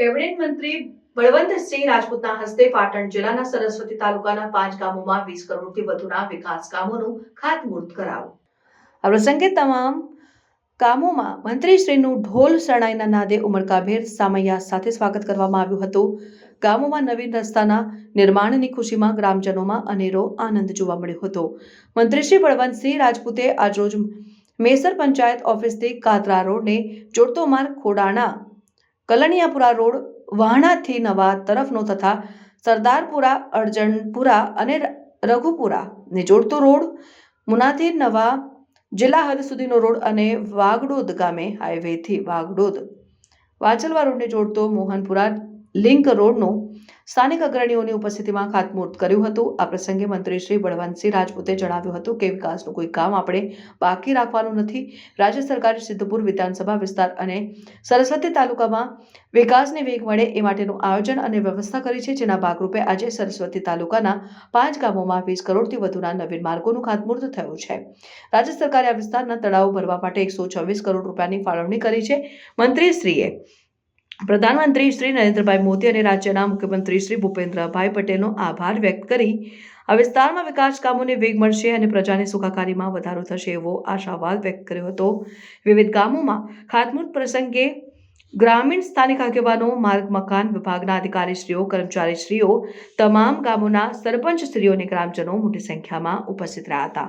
Cabinet મંત્રી બળવંતસિંહ રાજપૂતના હસ્તે પાટણ જિલ્લાના સરસ્વતી તાલુકાના પાંચ ગામોમાં વીસ કરોડથી વધુના વિકાસ કામોનું ખાતમુહૂર્ત કરાવું આ પ્રસંગે તમામ કામોમાં મંત્રીશ્રીનું ઢોલ શરણાઈના નાદે ઉમળકાભેર સામૈયા સાથે સ્વાગત કરવામાં આવ્યું હતું. ગામોમાં નવીન રસ્તાના નિર્માણની ખુશીમાં ગ્રામજનોમાં અનેરો આનંદ જોવા મળ્યો હતો. મંત્રીશ્રી બળવંતસિંહ રાજપૂતે આજરોજ મેસર પંચાયત ઓફિસથી કાતરા રોડને જોડતો માર્ગ ખોડાણા કલણિયાપુરા રોડ, વાહણાથી નવા તરફનો તથા સરદારપુરા, અરજણપુરા અને રઘુપુરાને જોડતો રોડ, મુનાથી નવા જિલ્લા હદ સુધીનો રોડ અને વાગડોદ ગામે હાઈવેથી વાગડોદ. વાચલવા રોડને જોડતો મોહનપુરા લિંક રોડનો સ્થાનિક અગ્રણીઓની ઉપસ્થિતિમાં ખાતમુહૂર્ત કર્યું હતું. આ પ્રસંગે મંત્રી શ્રી બળવંતસિંહ રાજપૂતે જણાવ્યું હતું કે વિકાસનું કોઈ કામ આપણે બાકી રાખવાનું નથી. રાજ્ય સરકારે સિદ્ધપુર વિધાનસભા વિસ્તાર અને સરસ્વતી તાલુકામાં વિકાસને વેગ મળે એ માટેનું આયોજન અને વ્યવસ્થા કરી છે, જેના ભાગરૂપે આજે સરસ્વતી તાલુકાના પાંચ ગામોમાં વીસ કરોડથી વધુના નવીન માર્ગોનું ખાતમુહૂર્ત થયું છે. રાજ્ય સરકારે આ વિસ્તારના તળાવો ભરવા માટે એકસો છવ્વીસ કરોડ રૂપિયાની ફાળવણી કરી છે. મંત્રીશ્રીએ પ્રધાનમંત્રી શ્રી નરેન્દ્રભાઈ મોદી અને રાજ્યના મુખ્યમંત્રી શ્રી ભૂપેન્દ્રભાઈ પટેલનો આભાર વ્યક્ત કરી આ વિસ્તારમાં વિકાસ કામોને વેગ મળશે અને પ્રજાની સુખાકારીમાં વધારો થશે એવો આશાવાદ વ્યક્ત કર્યો હતો. વિવિધ ગામોમાં ખાતમુહૂર્ત પ્રસંગે ગ્રામીણ સ્થાનિક આગેવાનો, માર્ગ, મકાન વિભાગના અધિકારીશ્રીઓ, કર્મચારીશ્રીઓ, તમામ ગામોના સરપંચશ્રીઓ અને ગ્રામજનો મોટી સંખ્યામાં ઉપસ્થિત રહ્યા હતા.